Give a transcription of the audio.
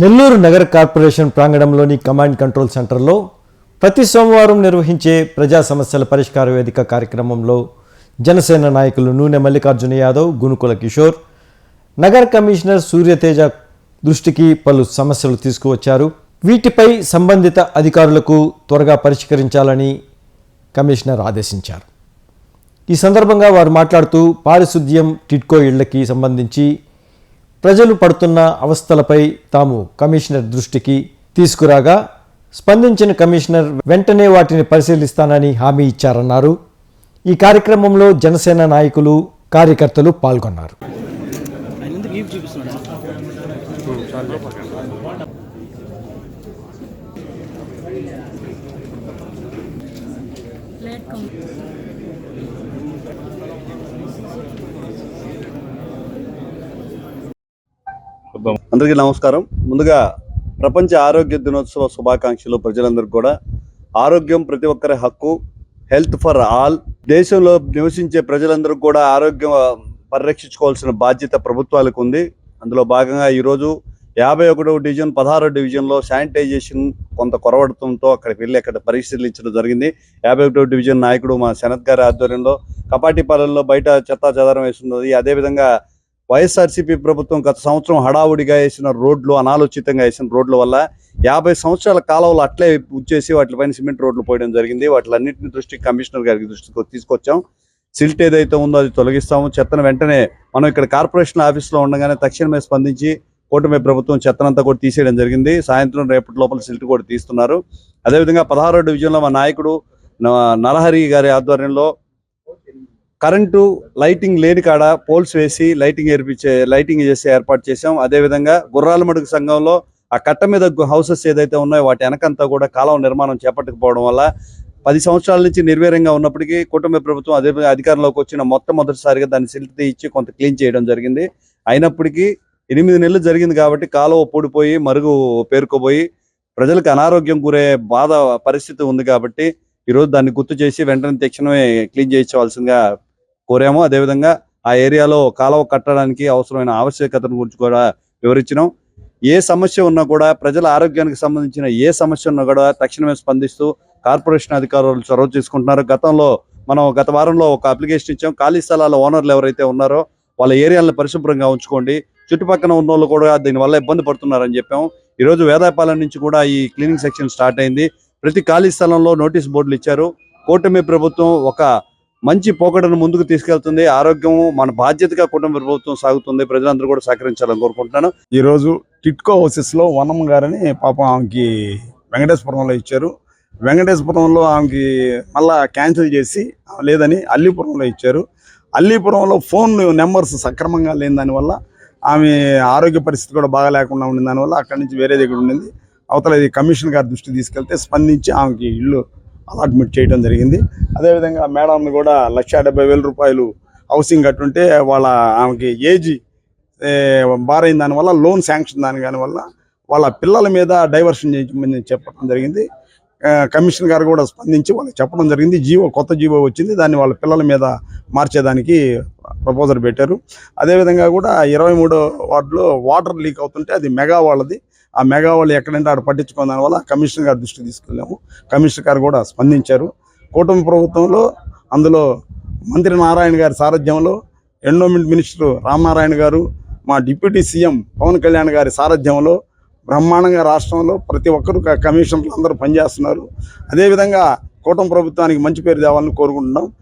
నెల్లూరు నగర corporation ప్రాంగణంలోని command control సెంటర్లో ప్రతి సోమవారం నిర్వహించే ప్రజా సమస్యల పరిష్కార వేదిక కార్యక్రమంలో జనసేన నాయకులు నూనె మల్లికార్జున యాదవ్ గునుకుల కిషోర్ నగర కమిషనర్ సూర్యతేజ దృష్టికి పలు సమస్యలు తీసుకువచ్చారు. వీటిపై సంబంధిత అధికారులకు త్వరగా పరిష్కరించాలని కమిషనర్ ఆదేశించారు. ఈ సందర్భంగా వారు మాట్లాడుతూ పారిశుద్ధ్యం టిట్కో ఇళ్ళకి సంబంధించి ప్రజలు పడుతున్న అవస్థలపై తాము కమిషనర్ దృష్టికి తీసుకురాగా స్పందించిన కమిషనర్ వెంటనే వాటిని పరిశీలిస్తానని హామీ ఇచ్చారన్నారు. ఈ కార్యక్రమంలో జనసేన నాయకులు కార్యకర్తలు పాల్గొన్నారు. ఆయన అందరికీ నమస్కారం. ముందుగా ప్రపంచ ఆరోగ్య దినోత్సవ శుభాకాంక్షలు ప్రజలందరికీ కూడా. ఆరోగ్యం ప్రతి ఒక్కరి హక్కు హెల్త్ ఫర్ ఆల్. దేశంలో నివసించే ప్రజలందరూ కూడా ఆరోగ్యం పరిరక్షించుకోవాల్సిన బాధ్యత ప్రభుత్వాలకు ఉంది. అందులో భాగంగా ఈరోజు యాభై ఒకటవ డివిజన్ పదహారో డివిజన్లో శానిటైజేషన్ కొంత కొరవడంతో అక్కడికి వెళ్ళి అక్కడ పరిశీలించడం జరిగింది. యాభై ఒకటో డివిజన్ నాయకుడు మా శనత్ గారి ఆధ్వర్యంలో కపాటిపాలెంలో బయట చెత్తా చెదారం వేస్తున్నది అదేవిధంగా వైఎస్ఆర్సీపీ ప్రభుత్వం గత సంవత్సరం హడావుడిగా వేసిన రోడ్లు అనాలోచితంగా వేసిన రోడ్ల వల్ల యాభై సంవత్సరాల కాలంలో అట్లే ఉచ్చేసి వాటిపైన సిమెంట్ రోడ్లు పోయడం జరిగింది. వాటిలన్నింటిని దృష్టికి కమిషనర్ గారికి దృష్టికి తీసుకొచ్చాం. సిల్ట్ ఏదైతే ఉందో అది తొలగిస్తాము. చెత్తను వెంటనే మనం ఇక్కడ కార్పొరేషన్ ఆఫీస్లో ఉండగానే తక్షణమే స్పందించి కూటమి ప్రభుత్వం చెత్తనంతా కూడా తీసేయడం జరిగింది. సాయంత్రం రేపటి లోపల సిల్ట్ కూడా తీస్తున్నారు. అదేవిధంగా పదహారో డివిజన్లో మా నాయకుడు న- నరహరి గారి ఆధ్వర్యంలో కరెంటు లైటింగ్ లేని కాడ పోల్స్ వేసి లైటింగ్ ఏర్పించే లైటింగ్ చేసి ఏర్పాటు చేసాం అదేవిధంగా గుర్రాల మడుగు సంఘంలో ఆ కట్ట మీద హౌసెస్ ఏదైతే ఉన్నాయో వాటి వెనకంతా కూడా కాలం నిర్మాణం చేపట్టకపోవడం వల్ల పది సంవత్సరాల నుంచి నిర్వీర్యంగా ఉన్నప్పటికీ కుటుంబ ప్రభుత్వం అదే అధికారంలోకి వచ్చిన మొట్టమొదటిసారిగా దాన్ని సిల్ట్ ఇచ్చి కొంత క్లీన్ చేయడం జరిగింది. అయినప్పటికీ ఎనిమిది నెలలు జరిగింది కాబట్టి కాలువ పూడిపోయి మరుగు పేరుకోబోయి ప్రజలకు అనారోగ్యం గురే బాధ పరిస్థితి ఉంది కాబట్టి ఈరోజు దాన్ని గుర్తు చేసి వెంటనే తక్షణమే క్లీన్ చేయించవలసిందిగా కోరాము. అదేవిధంగా ఆ ఏరియాలో కాలువ కట్టడానికి అవసరమైన ఆవశ్యకతను గురించి కూడా వివరించినాం. ఏ సమస్య ఉన్నా కూడా ప్రజల ఆరోగ్యానికి సంబంధించిన ఏ సమస్య ఉన్నా కూడా తక్షణమే స్పందిస్తూ కార్పొరేషన్ అధికారులు చొరవ తీసుకుంటున్నారు. గతంలో మనం గత వారంలో ఒక అప్లికేషన్ ఇచ్చాం. ఖాళీ స్థలాల ఓనర్లు ఎవరైతే ఉన్నారో వాళ్ళ ఏరియాలను పరిశుభ్రంగా ఉంచుకోండి. చుట్టుపక్కల ఉన్న వాళ్ళు కూడా దీనివల్ల ఇబ్బంది పడుతున్నారని చెప్పాం. ఈరోజు వేదాయపాలెం నుంచి కూడా ఈ క్లీనింగ్ సెక్షన్ స్టార్ట్ అయింది. ప్రతి ఖాళీ స్థలంలో నోటీస్ బోర్డులు ఇచ్చారు. కూటమి ప్రభుత్వం ఒక మంచి పోకడను ముందుకు తీసుకెళ్తుంది. ఆరోగ్యం మన బాధ్యతగా కుటుంబ ప్రభుత్వం సాగుతుంది. ప్రజలందరూ కూడా సహకరించాలని కోరుకుంటున్నాను. ఈరోజు టిట్కో హౌసెస్లో వనం గారని పాపం ఆమెకి వెంకటేశ్వరంలో ఇచ్చారు. వెంకటేశ్వరంలో ఆమెకి మళ్ళా క్యాన్సిల్ చేసి లేదని అల్లీపురంలో ఇచ్చారు. అల్లీపురంలో ఫోన్ నెంబర్స్ సక్రమంగా లేని దానివల్ల ఆమె ఆరోగ్య పరిస్థితి కూడా బాగా లేకుండా ఉండిన దానివల్ల అక్కడి నుంచి వేరే దగ్గర ఉండింది. అవతల ఇది కమిషన్ గారి దృష్టి తీసుకెళ్తే స్పందించి ఆమెకి ఇల్లు అలాట్మెంట్ చేయడం జరిగింది. అదేవిధంగా మేడంని కూడా లక్ష డెబ్బై వేల రూపాయలు హౌసింగ్ కట్టుంటే వాళ్ళ ఆమెకి ఏజ్ ఏ, బారైన దానివల్ల లోన్ శాంక్షన్ దాని దానివల్ల వాళ్ళ పిల్లల మీద డైవర్షన్ చేయమని చెప్పడం జరిగింది. కమిషన్ గారు కూడా స్పందించి వాళ్ళకి చెప్పడం జరిగింది. జీవో కొత్త జీవో వచ్చింది. దాన్ని వాళ్ళ పిల్లల మీద మార్చేదానికి ప్రపోజల్ పెట్టారు. అదేవిధంగా కూడా ఇరవై మూడో వార్డులో వాటర్ లీక్ అవుతుంటే అది మెగా వాళ్ళది. ఆ మెగా వాళ్ళు ఎక్కడంటే ఆడ పట్టించుకున్న దానివల్ల కమిషనర్ గారి దృష్టికి తీసుకెళ్ళాము. కమిషనర్ గారు కూడా స్పందించారు. కూటమి ప్రభుత్వంలో అందులో మంత్రి నారాయణ గారి సారథ్యంలో ఎండోమెంట్ మినిస్టర్ రామనారాయణ గారు మా డిప్యూటీ సీఎం పవన్ కళ్యాణ్ గారి సారథ్యంలో బ్రహ్మాండంగా రాష్ట్రంలో ప్రతి ఒక్కరు కమిషనర్లు అందరూ పనిచేస్తున్నారు. అదేవిధంగా కూటమి ప్రభుత్వానికి మంచి పేరు తేవాలని కోరుకుంటున్నాం.